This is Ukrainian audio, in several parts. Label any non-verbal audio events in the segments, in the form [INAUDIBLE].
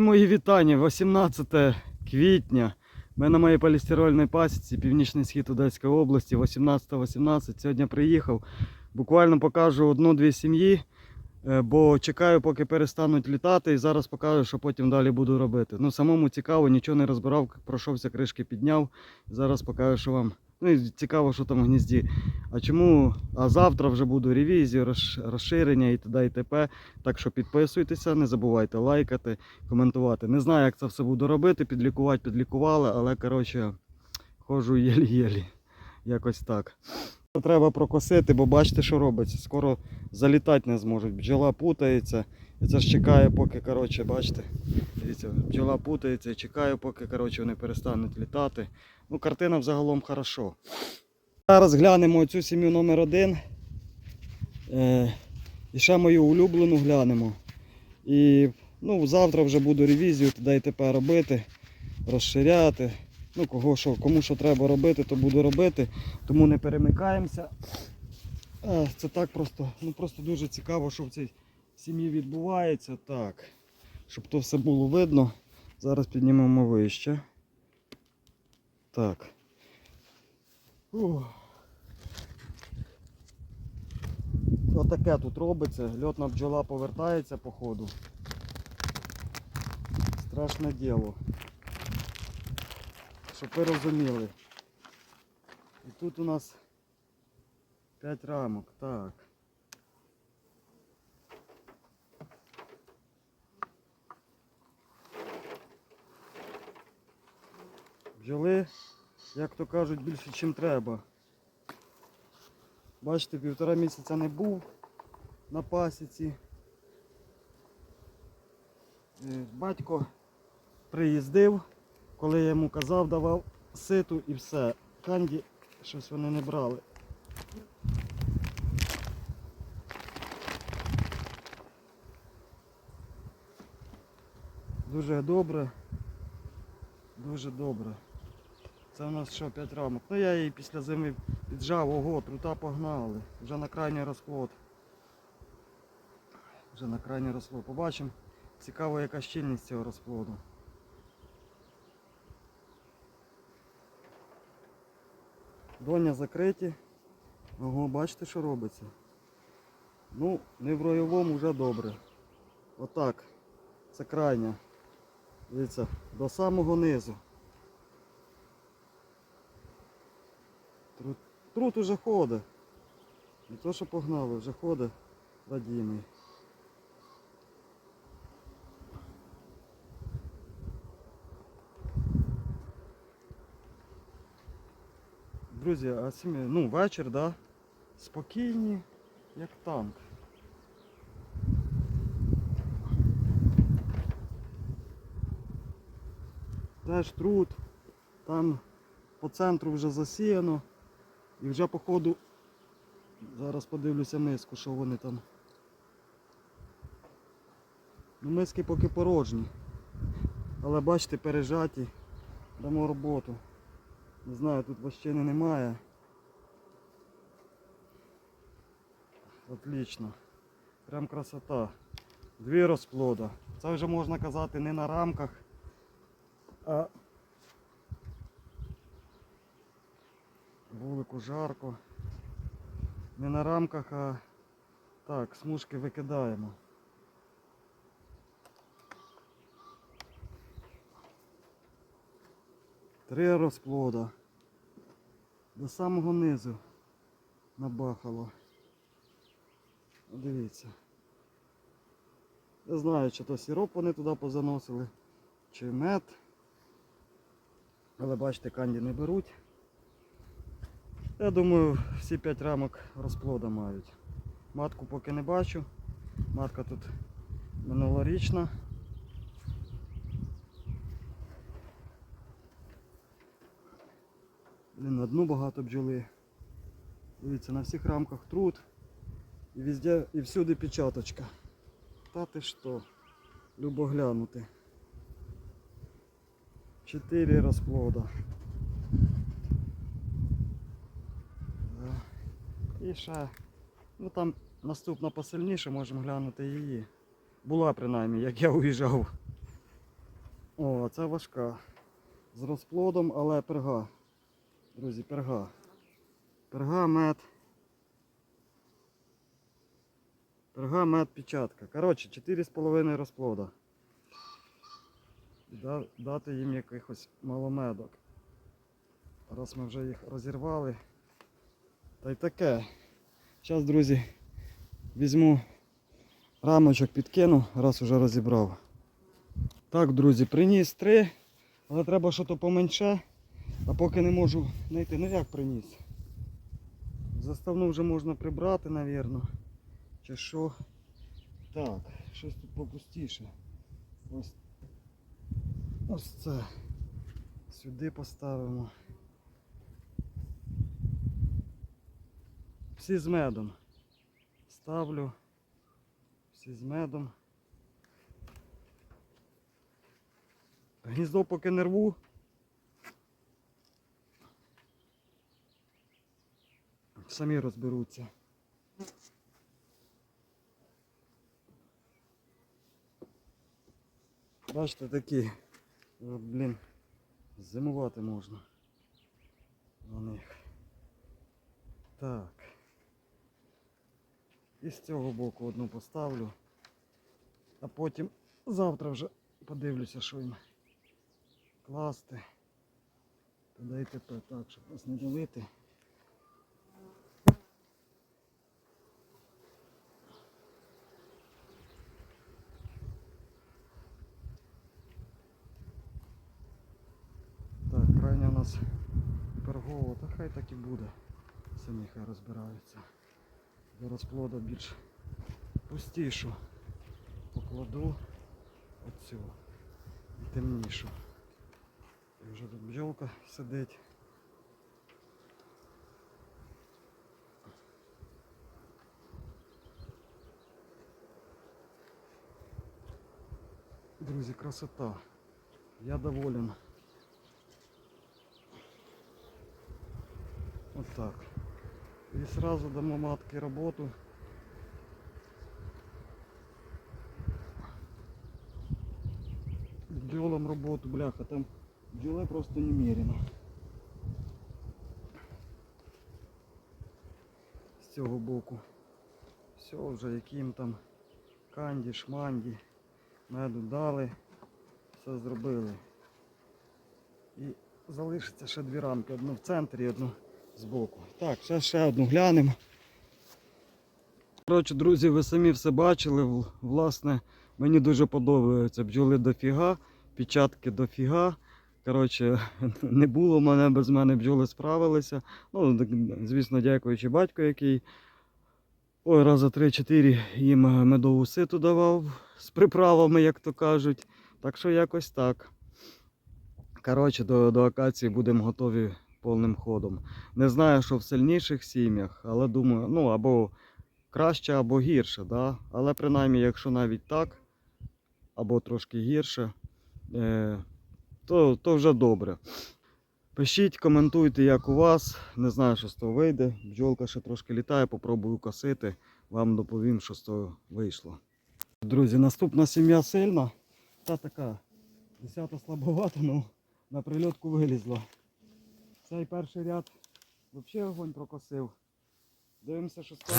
Мої вітання, 18 квітня. Ми на моїй полістирольній пасіці, північний схід Одеської області, 18-18. Сьогодні приїхав. Буквально покажу одну-дві сім'ї, е, бо чекаю, поки перестануть літати, і зараз покажу, що потім далі буду робити. Ну, самому цікаво, нічого не розбирав, пройшовся, кришки підняв. Зараз покажу, що вам. Ну і цікаво, що там в гнізді. А чому? А завтра вже буду ревізію, розширення і т.д. і т.п. Так що підписуйтеся, не забувайте лайкати, коментувати. Не знаю, як це все буду робити, підлікувати, підлікували, але коротше, хожу єлі-єлі. Якось так. Треба прокосити, бо бачите, що робиться. Скоро залітати не зможуть. Бджола путається. І це ж чекає, поки, коротше, бачите, дивіться, бджола путається і чекаю, поки коротше, вони перестануть літати. Ну, картина взагалом хорошо. Зараз глянемо цю сім'ю номер один. Е, і ще мою улюблену глянемо. І ну, завтра вже буду ревізію туди і тепер робити, розширяти. Ну, кого що, кому що треба робити, то буду робити. Тому не перемикаємося. Це так просто, ну просто дуже цікаво, що в цій сім'ї відбувається. Так. Щоб то все було видно. Зараз піднімемо вище. Так. Ух. Отаке тут робиться. Льотна бджола повертається по ходу. Страшне діло. Щоб ви розуміли. І тут у нас 5 рамок. Так. Бджоли, як то кажуть, більше, ніж треба. Бачите, півтора місяця не був на пасіці. Е, Батько приїздив, коли я йому казав, давав ситу і все. Канді щось вони не брали. Дуже добре. Дуже добре. Це у нас що, 5 рамок. Ну я її після зими піджав, ого, трута погнали. Вже на крайній розплод. Вже на крайній розплод. Побачимо. Цікаво, яка щільність цього розплоду. Доня закриті. Ого, бачите, що робиться? Ну, не в ройовому вже добре. Отак. Це крайня. Дивіться, до самого низу. Трут, трут уже ходить. Не то, що погнали, вже ходить радійний. Друзі, а сім'я, ну вечір, да? Спокійні, як танк. Теж труд. Там по центру вже засіяно. І вже по ходу зараз подивлюся миску, що вони там. Ну, миски поки порожні. Але бачите, пережаті. Дамо роботу. Не знаю, тут вощини немає. Отлично. Прям красота. Дві розплода. Це вже можна казати не на рамках, а вулику жарко. Не на рамках, а так, смужки викидаємо. Три розплода. До самого низу набахало. Дивіться. Не знаю, чи то сироп вони туди позаносили, чи мед. Але бачите, канді не беруть. Я думаю, всі 5 рамок розплода мають. Матку поки не бачу. Матка тут минулорічна. На дну багато бджоли. Дивіться, на всіх рамках труд. І везде, і всюди печаточка. Та ти що? Любо глянути. Чотири розплода. І ще, ну там наступна посильніше, можемо глянути її. Була принаймні, як я уїжджав. О, це важка. З розплодом, але перга. Друзі, перга. Перга, мед. Перга, мед, печатка. Коротше, 4,5 розплода. Да- Дати їм якихось маломедок. Раз ми вже їх розірвали. Та й таке. Зараз, друзі, візьму рамочок підкину, раз уже розібрав. Так, друзі, приніс три, але треба щось поменше. А поки не можу знайти. Ну як приніс? Заставну вже можна прибрати, напевно. Чи що? Так, щось тут попустіше. Ось, ось це. Сюди поставимо. Всі з медом. Ставлю. Всі з медом. Гніздо поки не рву. Самі розберуться. Бачите, такі, блін, зимувати можна на них. Так. І з цього боку одну поставлю, а потім завтра вже подивлюся, що їм класти. Туди так, щоб нас не ділити. Так, крайня у нас пергова, та хай так і буде. Самі хай розбираються. До розплоду більш пустішу. Покладу оцю і темнішу. І вже тут бджолка сидить. Друзі, красота. Я доволен. Вот так. И сразу дамо матке работу. Бджолам роботу, бляха, там бджоли просто немерено. З цього боку. Все вже, яким там канді, шманді, меду дали, все зробили. І залишиться ще дві рамки, одну в центрі, одну збоку. Так, ще, ще одну глянемо. Коротше, друзі, ви самі все бачили. Власне, мені дуже подобаються бджоли дофіга, печатки дофіга. Коротше, [LAUGHS] не було мене, без мене бджоли справилися. Ну, звісно, дякуючи батьку, який ой, раза 3-4 їм медову ситу давав з приправами, як то кажуть. Так що якось так. Коротше, до, до акації будемо готові повним ходом. Не знаю, що в сильніших сім'ях, але думаю, ну або краще, або гірше. Да? Але принаймні, якщо навіть так, або трошки гірше, е, то, то вже добре. Пишіть, коментуйте, як у вас. Не знаю, що з того вийде. Бджолка ще трошки літає, попробую косити. Вам доповім, що з того вийшло. Друзі, наступна сім'я сильна. Та така. Десята слабовата, ну на прильотку вилізла. Цей перший ряд взагалі огонь прокосив. Дивимося, що стало.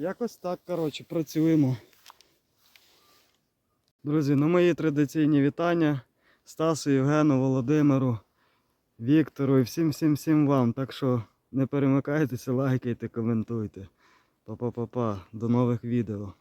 Якось так, коротше, працюємо. Друзі, ну мої традиційні вітання Стасу, Євгену, Володимиру, Віктору і всім всім всім вам. Так що не перемикайтеся, лайкайте, коментуйте. Па-па-па-па. До нових відео.